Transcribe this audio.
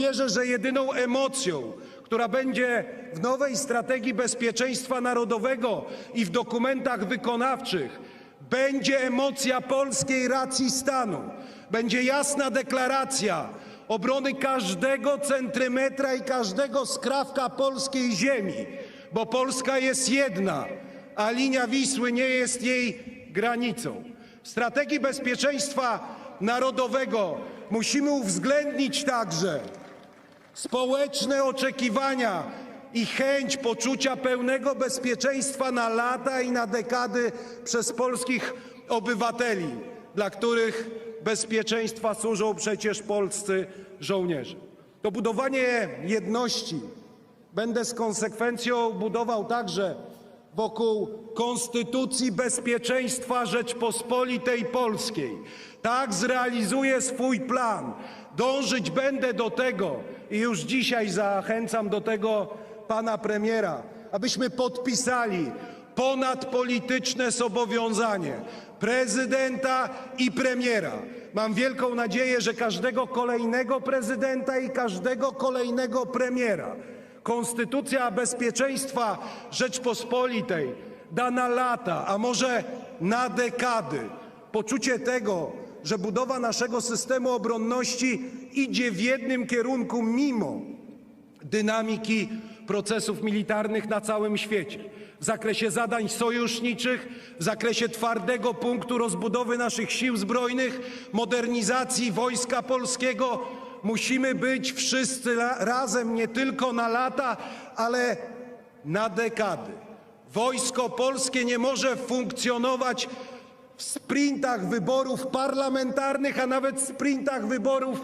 Wierzę, że jedyną emocją, która będzie w nowej strategii bezpieczeństwa narodowego i w dokumentach wykonawczych, będzie emocja polskiej racji stanu. Będzie jasna deklaracja obrony każdego centymetra i każdego skrawka polskiej ziemi, bo Polska jest jedna, a linia Wisły nie jest jej granicą. W strategii bezpieczeństwa narodowego musimy uwzględnić także społeczne oczekiwania i chęć poczucia pełnego bezpieczeństwa na lata i na dekady przez polskich obywateli, dla których bezpieczeństwa służą przecież polscy żołnierze. To budowanie jedności będę z konsekwencją budował także wokół Konstytucji Bezpieczeństwa Rzeczpospolitej Polskiej. Tak zrealizuję swój plan. Dążyć będę do tego i już dzisiaj zachęcam do tego pana premiera, abyśmy podpisali ponadpolityczne zobowiązanie prezydenta i premiera. Mam wielką nadzieję, że każdego kolejnego prezydenta i każdego kolejnego premiera Konstytucja bezpieczeństwa Rzeczpospolitej da na lata, a może na dekady poczucie tego, że budowa naszego systemu obronności idzie w jednym kierunku mimo dynamiki procesów militarnych na całym świecie. W zakresie zadań sojuszniczych, w zakresie twardego punktu rozbudowy naszych sił zbrojnych, modernizacji wojska polskiego musimy być wszyscy razem nie tylko na lata, ale na dekady. Wojsko polskie nie może funkcjonować w sprintach wyborów parlamentarnych, a nawet sprintach wyborów